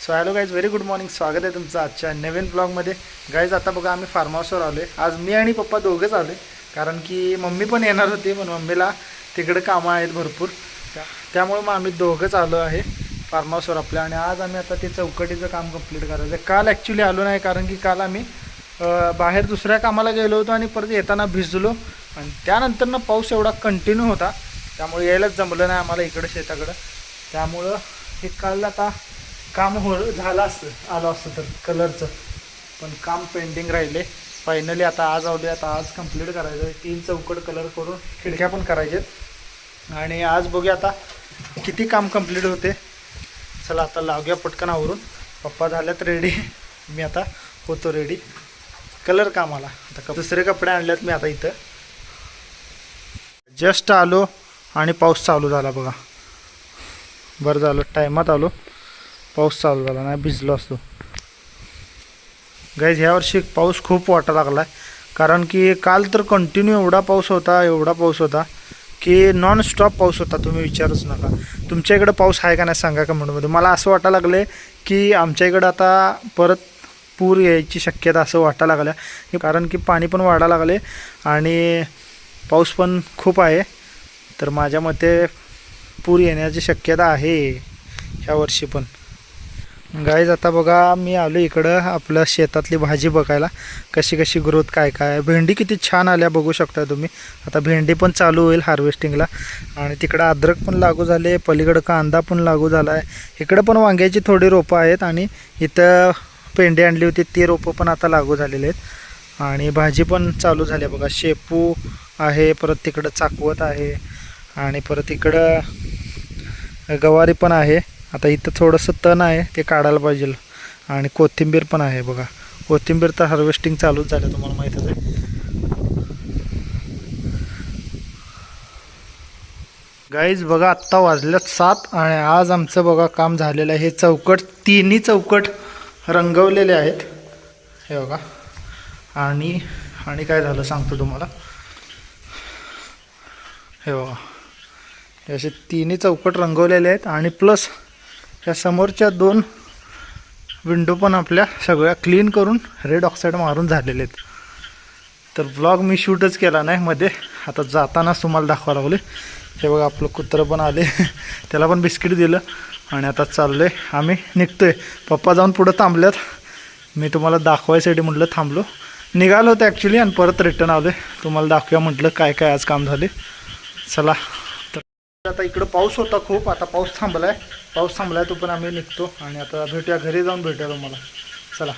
So hello guys very good morning स्वागत आहे तुमचं आजच्या नवीन ब्लॉगमध्ये गाईज आता बघा आम्ही फार्म हाऊसवर आलो आहे आज मी आणि पप्पा दोघंच आलो आहे कारण की मम्मी पण येणार होती पण मम्मीला तिकडे कामं आहेत भरपूर त्या त्यामुळे मग आम्ही दोघंच आलो आहे फार्म हाऊसवर आपल्या आणि आज आम्ही आता ते चौकटीचं काम कंप्लीट करायचं आहे काल ॲक्च्युली आलो नाही कारण की काल आम्ही बाहेर दुसऱ्या कामाला गेलो होतो आणि परत येताना भिजलो आणि त्यानंतर ना पाऊस एवढा कंटिन्यू होता त्यामुळे यायलाच जमलं नाही आम्हाला इकडं शेताकडं त्यामुळं हे काल आता काम हो झालं असतं आलं असतं तर कलरचं पण काम पेंडिंग राहिले. फायनली आता आज आवले आता आज कंप्लीट करायचं आहे. तीन चौकट कलर करून खिडक्या पण करायच्यात आणि आज बघूया आता किती काम कंप्लीट होते. चला आता लावूया पटकन आवरून. पप्पा झाल्यात रेडी मी आता होतो रेडी कलर कामाला. आता कप- दुसरे कपडे आणलेत मी आता इथं. जस्ट आलो आणि पाऊस चालू झाला बघा. बरं झालं टायमात आलो. पाऊस चालू झाला नाही भिजलो असतो. गाईज ह्या वर्षी पाऊस खूप वाटा लागला आहे कारण की काल तर कंटिन्यू एवढा पाऊस होता एवढा पाऊस होता की नॉन स्टॉप पाऊस होता. तुम्ही विचारूच नका. तुमच्या इकडं पाऊस आहे का नाही सांगा कमेंटमध्ये मला असं वाटायला लागलं की आमच्या इकडं आता परत पूर यायची शक्यता असं वाटायला लागल्या. कारण की पाणी पण वाढायला लागले आणि पाऊस पण खूप आहे. तर माझ्या मते पूर येण्याची शक्यता आहे ह्या वर्षी पण. गाईज आता बघा मी आलो इकडं आपलं शेतातली भाजी बघायला. कशी कशी ग्रोथ काय काय. आहे. भेंडी किती छान आल्या बघू शकता तुम्ही. आता भेंडी पण चालू होईल हार्वेस्टिंगला आणि तिकडं अद्रक पण लागू झाले पलीकडं कांदा पण लागू झाला आहे इकडं पण वांग्याची थोडी रोपं आहेत आणि इथं पेंडी आणली होती ती रोपं पण आता लागू झालेली आहेत. आणि भाजी पण चालू झाली आहे बघा. शेपू आहे परत तिकडं चाकवत आहे. आणि परत इकडं गवारी पण आहे. आता इथं थोडंसं तण आहे ते काढायला पाहिजे. आणि कोथिंबीर पण आहे बघा. कोथिंबीर तर हार्वेस्टिंग चालूच झालं तुम्हाला माहीतच आहे. गाईज बघा आत्ता वाजल्यात सात आणि आज आमचं बघा काम झालेलं आहे. हे चौकट तिन्ही चौकट रंगवलेले आहेत. हे बघा. आणि आणि काय झालं सांगतो तुम्हाला. हे बघा. हे असे तिन्ही चौकट रंगवलेले आहेत आणि प्लस ह्या समोरच्या दोन विंडो पण आपल्या सगळ्या क्लीन करून रेड ऑक्साईड मारून झालेले आहेत. तर ब्लॉग मी शूटच केला नाही मध्ये आता जातानाच तुम्हाला दाखवा लागले हे बघा आपलं कुत्रं पण आले. त्याला पण बिस्किट दिलं आणि आता चाललो आहे आम्ही निघतो आहे पप्पा जाऊन पुढं थांबल्यात. मी तुम्हाला दाखवायसाठी म्हटलं थांबलो. निघालो होतं ॲक्च्युली आणि परत रिटर्न आलो आहे तुम्हाला दाखवूया म्हटलं काय काय आज काम झाले चला आता इकडं पाऊस होता खूप आता पाऊस थांबलाय. पाऊस थांबलाय तो पण आम्ही निघतो आणि आता भेटूया घरी जाऊन भेटूया तुम्हाला. चला.